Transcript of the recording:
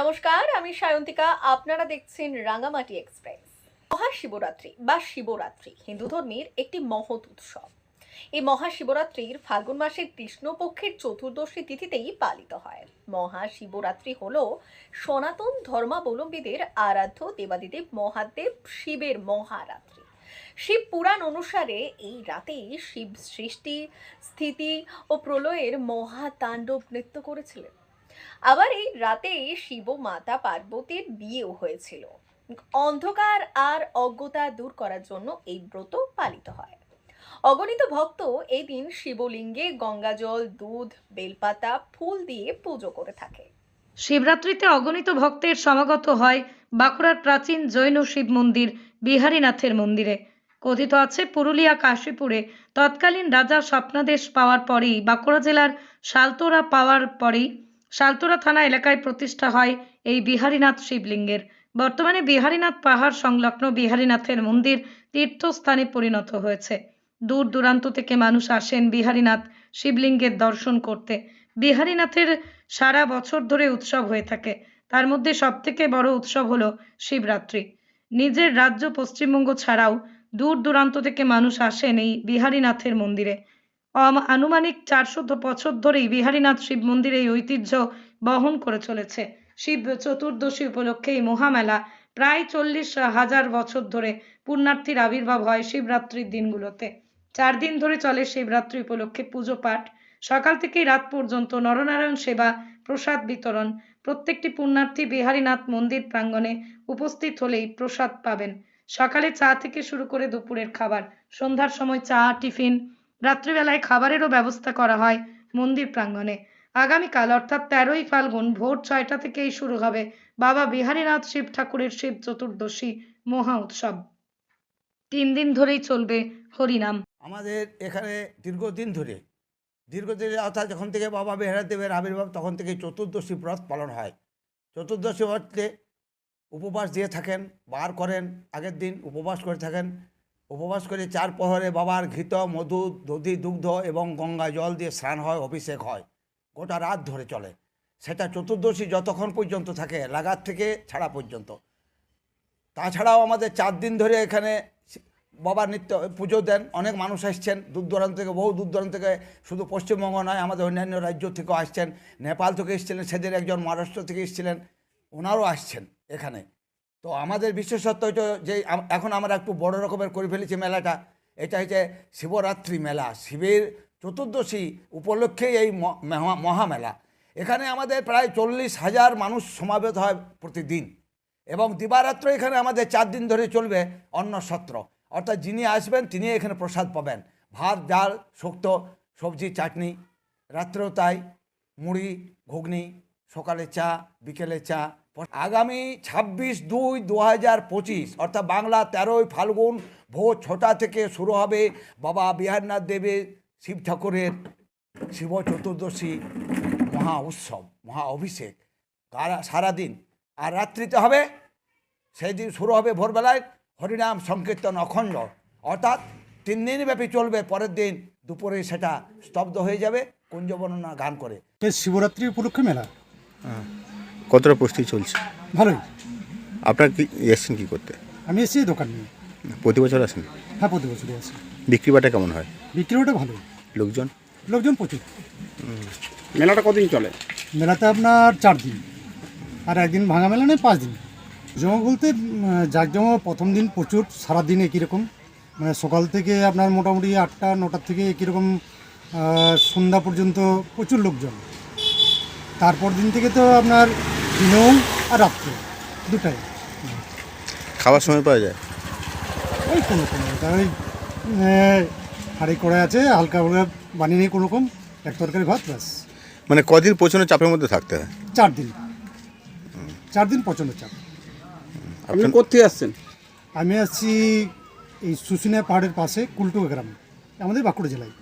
নমস্কার, আমি সায়ন্তিকা। আপনারা দেখছেন রাঙামাটি এক্সপ্রেস। মহাশিবরাত্রি বা শিবরাত্রি হিন্দু ধর্মের একটি মহৎ উৎসব। এই মহাশিবরাত্রির ফাল্গুন মাসের কৃষ্ণপক্ষের চতুর্দশী তিথিতেই পালিত হয়। মহাশিবরাত্রি হল সনাতন ধর্মাবলম্বীদের আরাধ্য দেবাদিদেব মহাদেব শিবের মহারাত্রি। শিব পুরাণ অনুসারে এই রাতেই শিব সৃষ্টি, স্থিতি ও প্রলয়ের মহাতাণ্ডব নৃত্য করেছিলেন। আবার এই রাতেই শিব মাতা পার্বতীর বিয়েও হয়েছিল। অন্ধকার আর অজ্ঞতা দূর করার জন্য এই ব্রত পালিত হয়। অগণিত ভক্ত এই দিন শিবলিঙ্গে গঙ্গাজল দুধ, বেলপাতা, ফুল দিয়ে পুজো করে থাকে। শিবরাত্রিতে অগণিত ভক্তের সমাগত হয় বাঁকুড়ার প্রাচীন জৈন শিব মন্দির বিহারীনাথের মন্দিরে। কথিত আছে, পুরুলিয়া, কাশীপুরে তৎকালীন রাজা স্বপ্নাদেশ পাওয়ার পরেই বাঁকুড়া জেলার শালতোরা পাওয়ার পরেই শালতোরা থানা এলাকায় প্রতিষ্ঠা হয় এই বিহারীনাথ শিবলিঙ্গের। বর্তমানে বিহারীনাথ পাহাড় সংলগ্ন বিহারীনাথের মন্দির তীর্থস্থানে পরিণত হয়েছে। দূর দূরান্ত থেকে মানুষ আসেন বিহারীনাথ শিবলিঙ্গের দর্শন করতে। বিহারীনাথের সারা বছর ধরে উৎসব হয়ে থাকে। তার মধ্যে সবথেকে বড় উৎসব হলো শিবরাত্রি। নিজের রাজ্য পশ্চিমবঙ্গ ছাড়াও দূর দূরান্ত থেকে মানুষ আসেন এই বিহারীনাথের মন্দিরে। আনুমানিক চারশো বছর ধরেই বিহারীনাথ শিব মন্দির এই ঐতিহ্য বহন করে চলেছে। শিব চতুর্দশী উপলক্ষে এই মহামেলা প্রায় চল্লিশ হাজার বছর ধরে পুণ্যার্থীর আবির্ভাব হয় শিবরাত্রির দিনগুলোতে। চার দিন ধরে চলে শিবরাত্রি উপলক্ষে পুজো পাঠ। সকাল থেকেই রাত পর্যন্ত নরনারায়ণ সেবা, প্রসাদ বিতরণ। প্রত্যেকটি পুণ্যার্থী বিহারীনাথ মন্দির প্রাঙ্গণে উপস্থিত হলেই প্রসাদ পাবেন। সকালে চা থেকে শুরু করে দুপুরের খাবার। সন্ধ্যার সময় চা, টিফিন রাত্রিবেলায় খাবারেরও ব্যবস্থা করা হয় মন্দির প্রাঙ্গণে। আগামীকাল, অর্থাৎ তেরোই ফাল্গুন, ভোর ছয়টা থেকেই শুরু হবে বাবা বিহারীনাথ শিব ঠাকুরের শিব চতুর্দশী মহা উৎসব। তিন দিন ধরেই চলবে হরিনাম। আমাদের এখানে দীর্ঘদিন ধরে, দীর্ঘদিন অর্থাৎ যখন থেকে বাবা বেহারাদেবের আবির্ভাব, তখন থেকে চতুর্দশী ব্রত পালন হয়। চতুর্দশী ব্রতে উপবাস দিয়ে থাকেন, বার করেন, আগের দিন উপবাস করে থাকেন। উপবাস করে চার প্রহরে বাবার ঘৃত, মধু, দধি, দুগ্ধ এবং গঙ্গা জল দিয়ে স্নান হয়, অভিষেক হয়। গোটা রাত ধরে চলে। সেটা চতুর্দশী যতক্ষণ পর্যন্ত থাকে লাগাত থেকে ছাড়া পর্যন্ত। তাছাড়াও আমাদের চার দিন ধরে এখানে বাবার নিত্য পুজো দেন, অনেক মানুষ আসছেন। দূর দূরান্ত থেকে, বহু দূর দূরান্ত থেকে, শুধু পশ্চিমবঙ্গ নয়, আমাদের অন্যান্য রাজ্য থেকেও আসছেন। নেপাল থেকে এসেছিলেন, সেদিন একজন মহারাষ্ট্র থেকে এসেছিলেন ওনারও আসছেন এখানে। তো আমাদের বিশেষত্ব হচ্ছে যে এখন আমরা একটু বড় রকমের করে ফেলেছি মেলাটা। এটা হচ্ছে শিবরাত্রি মেলা। শিবের চতুর্দশী উপলক্ষেই এই মহা- মহামেলা। এখানে আমাদের প্রায় চল্লিশ হাজার মানুষ সমাবেত হয় প্রতিদিন। এবং দিবারাত্র এখানে আমাদের চার দিন ধরে চলবে অন্ন সত্র অর্থাৎ যিনি আসবেন তিনি এখানে প্রসাদ পাবেন। ভাত, ডাল, শুক্তো, সবজি, চাটনি, রাত্রেও তাই, মুড়ি, ঘুগনি, সকালে চা, বিকেলে চা আগামী ছাব্বিশ দুই দু হাজার পঁচিশ অর্থাৎ বাংলা তেরোই ফাল্গুন ভোর ছটা থেকে শুরু হবে বাবা বিহারনাথ দেবের শিব ঠাকুরের শিব চতুর্দশী মহা উৎসব মহা অভিষেক। সারাদিন। আর রাত্রিতে হবে সেই দিন শুরু হবে ভোরবেলায় হরিনাম সংকীর্তন অখণ্ড। অর্থাৎ তিন দিন ব্যাপী চলবে পরের দিন দুপুরে সেটা স্তব্ধ হয়ে যাবে কুঞ্জবর্ণনা গান করে। শিবরাত্রি উপলক্ষে মেলা? কতটা প্রস্তুতি চলছে? ভালোই। আপনার কি এসছেন কী করতে? আমি এসেছি দোকান নিয়ে। প্রতি বছর আসেন? হ্যাঁ প্রতি বছরই আছে বিক্রি বাটা কেমন হয়? বিক্রিটা ভালোই। লোকজন? লোকজন প্রচুর। মেলাটা কদিন চলে? মেলাতে আপনার চার দিন। আর একদিন ভাঙা মেলা নেই পাঁচ দিন। জমা বলতে জাকজমা প্রথম দিন প্রচুর সারাদিন একই রকম। মানে সকাল থেকে আপনার মোটামুটি আটটা নটার থেকে একই রকম সন্ধ্যা পর্যন্ত প্রচুর লোকজন। তারপর দিন থেকে তো আপনার দিনেও আর রাত্রে দুটাই। খাবার সময় পাওয়া যায়? ওই কোনো কোনো ওই হাঁড়ি কড়াই আছে হালকা হালকা বানিয়ে নিয়ে কোনো রকম এক তরকারি ভাত ব্যাস। মানে কদিন প্রচণ্ড চাপের মধ্যে থাকতে হয়? চার দিন। চার দিন প্রচণ্ড চাপ। আপনি কোথায় আসছেন? আমি আসছি এই শুশুনিয়া পাহাড়ের পাশে কুলটুকা গ্রাম আমাদের বাঁকুড়া জেলায়।